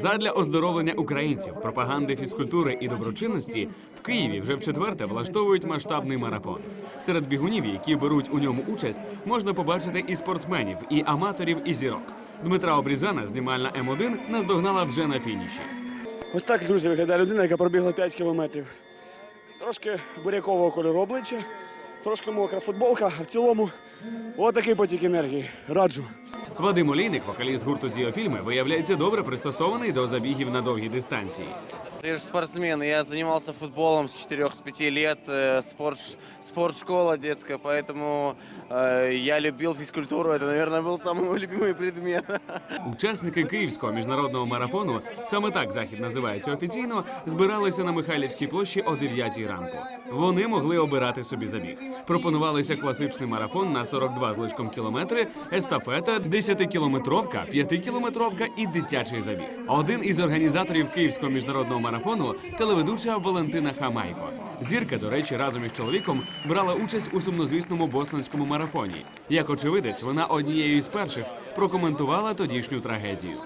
Задля оздоровлення українців, пропаганди фізкультури і доброчинності в Києві вже в четверте влаштовують масштабний марафон. Серед бігунів, які беруть у ньому участь, можна побачити і спортсменів, і аматорів, і зірок. Дмитра Обрізана, знімальна М1, наздогнала вже на фініші. Ось так, друзі, виглядає людина, яка пробігла 5 кілометрів. Трошки бурякового кольору обличчя, трошки мокра футболка, а в цілому отакий потік енергії. Раджу. Вадим Олійник, вокаліст гурту Діофільми, виявляється добре пристосований до забігів на довгі дистанції. Я же спортсмен, и я занимался футболом с 4-5 лет, э, спорт, спортшкола детская, поэтому э, я любил физкультуру, это, наверное, был самый мой любимый предмет. Учасники київського міжнародного марафону, саме так захід називається офіційно, збиралися на Михайлівській площі о 9 ранку. Вони могли обирати собі забіг. Пропонувалися класичний марафон на 42 з лишком кілометри, естафета, 10-кілометровка, 5-кілометровка і дитячий забіг. Один із організаторів київського міжнародного марафону телеведуча Валентина Хамайко. Зірка, до речі, разом із чоловіком брала участь у сумнозвісному бостонському марафоні. Як очевидець, вона однією із перших прокоментувала тодішню трагедію.